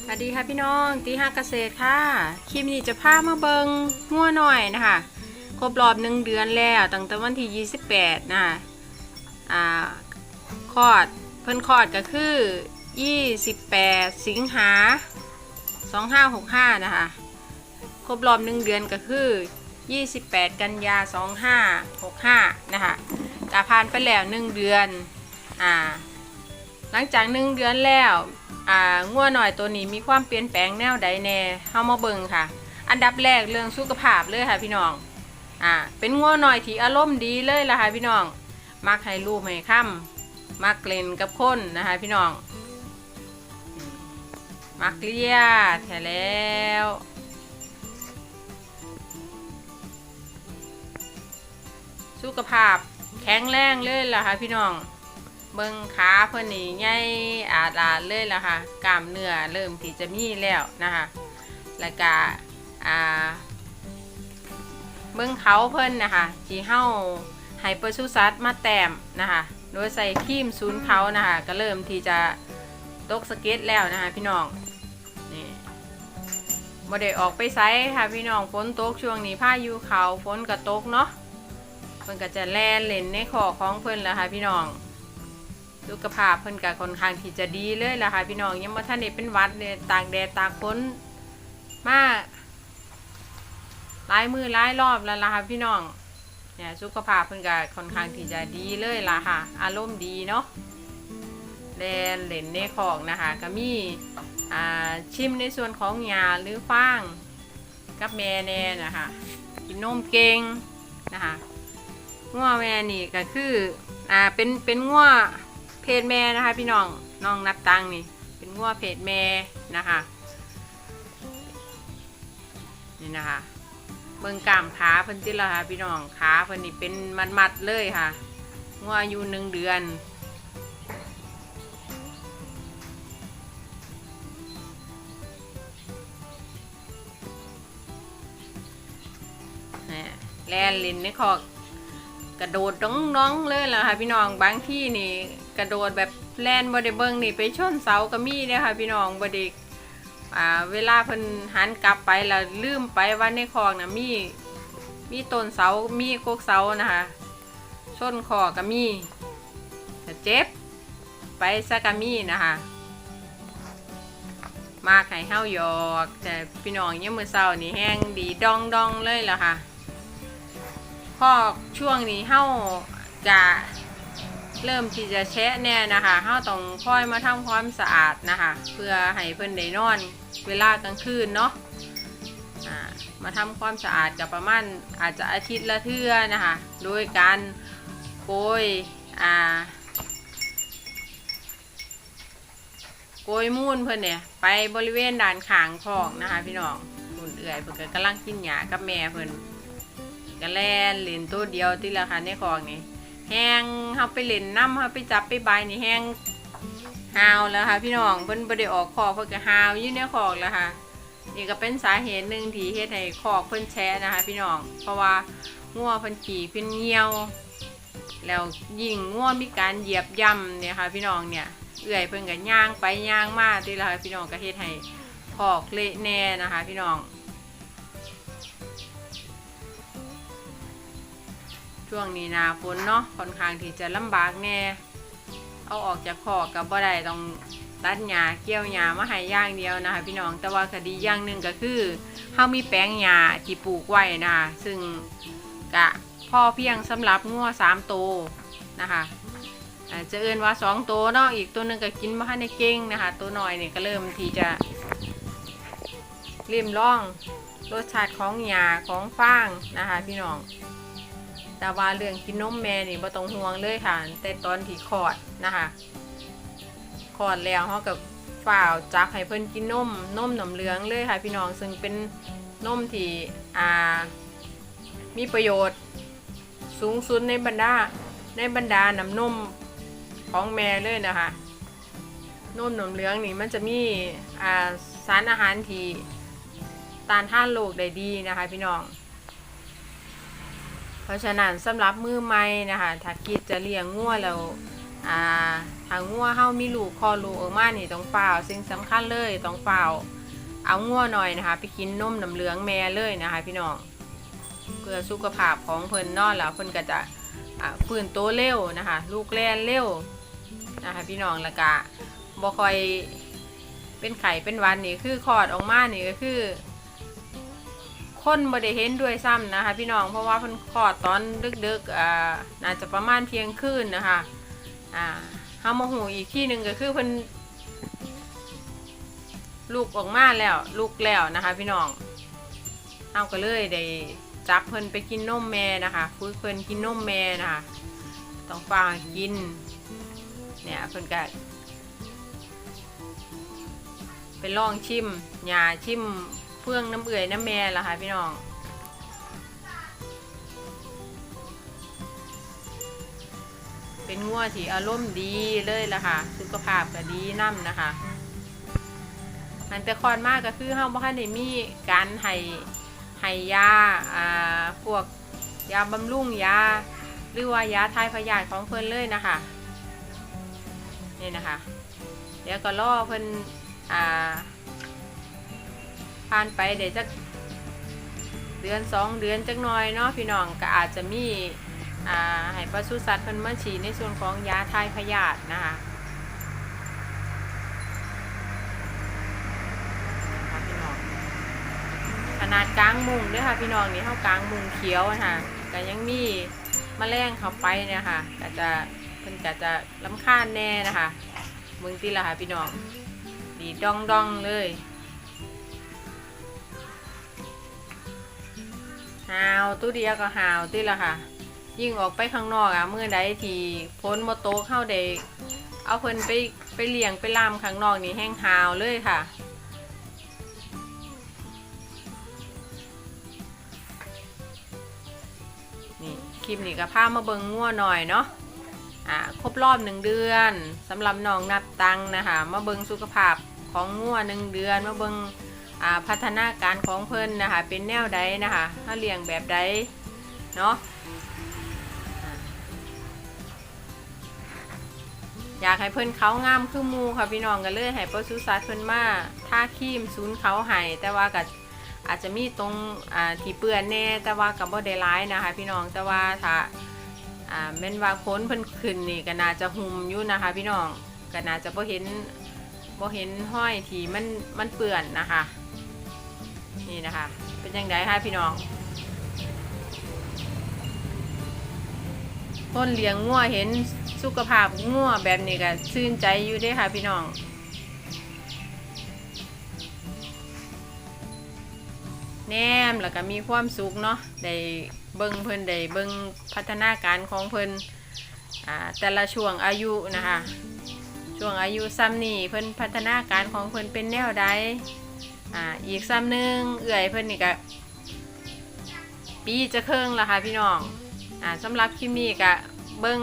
สวัสดีค่ะพี่น้องตีห้าเกษตรค่ะคลิปนี้จะพามาเบิงงัวหน่อยนะคะครบรอบหนึ่งเดือนแล้วตั้งแต่วันที่ 28นะคะอ่าคลอดเพิ่นคลอดก็คือ 28 สิงหา2565 นะคะ ครบรอบหนึ่งเดือนก็คือ 28 กันยา 2565 นะคะกาผ่านไปแล้วหนึ่งเดือนอ่าหลังจากหนึ่งเดือนแล้ว อ่างัวหน่อยตัวนี้มีความเปลี่ยนแปลงแนวใดแน่เฮามาเบิ่งค่ะ อันดับแรกเรื่องสุขภาพเลยค่ะพี่น้องอ่าเป็นงัวหน่อยที่อารมณ์ดีเลยล่ะค่ะพี่น้อง มักให้ลูกให้ค่ำมักเล่นกับคนนะคะพี่น้องมมักเลียแท้แล้วสุขภาพแข็งแรงเลยล่ะค่ะพี่น้อง เบิ่งขาเพิ่นนี่ใหญ่อาดาดเลยล่ะค่ะกล้ามเนื้อเริ่มที่จะมีแล้วนะคะแล้วก็อ่าเบิ่งเขาเพิ่อนนะคะที่เฮาให้ปศุสัตว์มาแต้มนะคะโดยใส่ครีมศูนเขานะคะก็เริ่มที่จะตกสเก็ตแล้วนะคะพี่น้องนี่บ่ได้ออกไปไสค่ะพี่น้องฝนตกช่วงนี้พายุเขาฝนก็ตกเนาะเพิ่นก็จะแล่นเล่นในขอของเพิ่อนแล้วค่ะพี่น้อง สุขภาพเพิ่นก็ค่อนข้างที่จะดีเลยล่ะค่ะพี่น้องยังบ่ทันได้เป็นวัดเลยตากแดดตากฝนมาหลายมือหลายรอบแล้วล่ะค่ะพี่น้องเนี่ยสุขภาพเพิ่นก็ค่อนข้างที่จะดีเลยล่ะค่ะ อารมณ์ดีเนาะแลนเล่นในของนะคะก็มีอ่าชิมในส่วนของหญ้าหรือฟางกับแม่แน่นะคะกินนมเก่งนะคะงัวแม่นี่ก็คืออ่าเป็นเป็นงัว เพศแม่นะคะ พี่น้องน้องนับตังนี่ เป็นงัวเพศแม่นะคะนี่นะคะเบิ่งกล้ามขาเพิ่นติละค่ะพี่น้องขาเพิ่นนี่เป็นมัดๆเลยค่ะงัวอายุหนึ่งเดือนแหม่แลนลินในคอกกระโดดน้องน้องๆเลยล่ะค่ะพี่น้องบางที่นี่ กระโดดแบบแลนบไดเบิงนี่ไปชนเสาก็มีเนี่ยค่ะพี่น้องบไดอ่าเวลาเพิ่นหันกลับไปแล้วลืมไปว่าในคลองนะมีมีต้นเสา มีกกเสานะคะชนคอก็มีแต่เจ็บ ไปซะก็มีนะคะมาไข่เฮาหยอกแต่พี่น้องยังมือเศร้านี่แห้งดีดองดองเลยล่ะค่ะพอช่วงนี้เฮาจะ เริ่มที่จะแชะแน่นะคะเฮาต้องคอยมาทำความสะอาดนะคะ เพื่อให้เพิ่นได้นอนเวลากลางคืนเนาะมาทำความสะอาดกับประมาณอาจจะอาทิตย์ละเทื่อนะคะ โดยการโกยอ่าโกยมูนเพิ่อนเนี่ยไปบริเวณด่านขางคอกนะคะ พี่น้องคุณเอื่อยเพิ่อนก็กำลังกินหญ้ากับแม่เพิ่อนก็แลนเล่นตัวเดียวที่ละค่ะในคลองนี่ แห้งเฮาไปเล่นน้ำเฮาไปจับไปบายนี่แห้งหาวแล้วค่ะ พี่น้องเพิ่นบ่ได้ออกคอกเพิ่นก็หาวอยู่ในคอกแล้วค่ะนี่ก็เป็นสาเหตุหนึ่งที่เฮ็ดให้คอกเพิ่นแฉะนะคะ พี่น้อง เพราะว่างัวเพิ่นขี่เพิ่นเหี่ยว แล้วยิ่งงัวมีการเหยียบย่ำเนี่ยค่ะ พี่น้องเนี่ยเอื่อยเพิ่นก็ย่างไปย่างมาที่ละค่ะพี่น้องก็เฮ็ดให้คอกเละแน่นะคะ พี่น้อง ช่วงนี้หนาฝนเนาะค่อนข้างที่จะลำบากแน่ เอาออกจากคอกกับบ่ได้ต้องตัดหญ้าเกี่ยวหญ้ามาให้ย่างเดียวนะคะพี่น้องแต่ว่าคดีอย่างหนึ่งก็คือเฮามีแปลงหญ้าที่ปลูกไว้นะคะซึ่งกะพ่อเพียงสำหรับงัวสามโตนะคะจะเอิ้นว่าสองตัวเนาะอีกตัวหนึ่งก็กินมาให้ในเก่งนะคะ ตัวหน้อยเนี่ยก็เริ่มที่จะริมร่องรสชาติของหญ้าของฟางนะคะพี่น้อง แต่ว่าเรื่องกินนมแม่นี่บ่ต้องห่วงเลยค่ะ แต่ตอนที่คลอดนะคะคลอดแล้วเขากับฝ่าวจับให้เพิ่นกินนมนมหนมเหลืองเลยค่ะพี่น้องซึ่งเป็นนมที่อ่ามีประโยชน์สูงสุดในบรรดาในบรรดาน้ำนมของแม่เลยนะคะนมหนมเหลืองนี่มันจะมีอ่าสารอาหารที่ต้านทานโรคได้ดีนะคะพี่น้อง เพราะฉะนั้นสำหรับมือใหม่นะคะถ้าคิดจะเลี้ยงงัวแล้วอ่าทถ้างัวเฮามีลูกคอลูกออกมานี่ต้องเฝ้าสิ่งสำคัญเลยต้องเฝ้าเอางัวหน่อยนะคะ ไปกินนมน้ำเหลืองแม่เลยนะคะ พี่น้องเพื่อสุขภาพของเพิ่นนอนแล้วเพิ่นก็จะฟื้นโตเร็วนะคะ ลูกแล่นเร็วนะคะพี่น้องล้วก็บ่คอยเป็นไข่เป็นวันนี่คือคลอดออกมานี่ก็คือ คนบ่ได้เห็นด้วยซ้ำนะคะ พี่น้องเพราะว่าเพิ่นคลอดตอนดึกๆอ่าน่าจะประมาณเที่ยงคืนนะคะอ่าเฮามาหูอีกที่หนึ่งก็คือเพิ่นลูกออกมาแล้วลูกแล้วนะคะ พี่น้องเฮาก็เลยได้จับเพิ่นไปกินนมแม่นะคะคุยเพิ่นกินนมแม่นะคะต้องฟังกินเนี่ยเพิ่นก็ไปลองชิมยาชิม เพื่องน้ำเอื่อยน้ำแม่ละค่ะพี่น้องเป็นงัวที่อารมณ์ดีเลยละค่ะ สุขภาพก็ดีน้ำนะคะมันแต่คอนมากก็คือเฮาบ่คันได้มีการให้ให้ยาอ่าพวกยาบำรุงยาหรือว่ายาทายพยาธิของเพิ่นเลยนะคะนี่นะคะ เดี๋ยวก็รอเพิ่นอ่า ผ่านไปเดี๋ยวจะเดือนสองเดือนจักหน่อยเนาะพี่น้องก็อาจจะมีอ่าให้ปศุสัตว์เพิ่นมาฉีดในส่วนของยาทายพยาธินะคะพี่น้องขนาดกลางมุงด้วยค่ะพี่น้องนี่เท่ากลางมุงเขียวนะคะก็ยังมีแมลงเข้าไปเนี่ยค่ะก็จะเพิ่นก็จะลำคาญแน่นะคะมึงตีละค่ะพี่น้องดีดองดองเลย หาวตู้เดียวก็หาวติละค่ะ ยิ่งออกไปข้างนอกอะเมื่อใดที่พ้นมโตเข้าเด็กเอาเพิ่นไปไปเลี้ยงไปล่ามข้างนอกนี่แห้งหาวเลยค่ะนี่คลิปนี้ก็พามาเบิงงัวหน่อยเนาะอ่าครบรอบหนึ่งเดือนสำหรับน้องนับตังนะคะ มาเบิงสุขภาพของงัวหนึ่งเดือนมาเบิง พัฒนาการของเพิ่นนะคะ เป็นแนวใดนะคะเขาเลี้ยงแบบใดเนาะอยากให้เพิ่นเขางามคือมูค่ะพี่น้องกันเลยให้ปศุสัตว์เพิ่นมาท่าครีมศูนย์เขาให้แต่ว่าก็อาจจะมีตรงที่เปื้อนแน่แต่ว่ากับบ่ได้ร้ายนะคะ พี่น้องแต่ว่าถ้าอ่าแม่นว่าพ้นเพิ่นขึ้นนี่ก็น่าจะหุ่มอยู่นะคะ พี่น้องก็น่าจะบ่เห็นบ่เห็นห้อยที่มันมันเปื้อนนะคะ นี่นะคะ เป็นยังไงคะพี่น้องคนเลี้ยงงัวเห็นสุขภาพงัวแบบนี้ก็ชื่นใจอยู่เด้ค่ะพี่น้องแนมแล้วก็มีความสุขเนาะได้เบิ่งเพิ่นได้เบิ่งพัฒนาการของเพิ่นแต่ละช่วงอายุนะคะ ช่วงอายุซ้ำนี่เพิ่นพัฒนาการของเพิ่นเป็นแนวใด อ่าอีกซ้ำหนึ่งเอื่อยเพื่อนนี่ก็ปีจะเครื่องละค่ะพี่น้องอ่าสำหรับคลิปนี้ก็เบิ่ง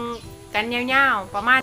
กันยาวๆประมาณ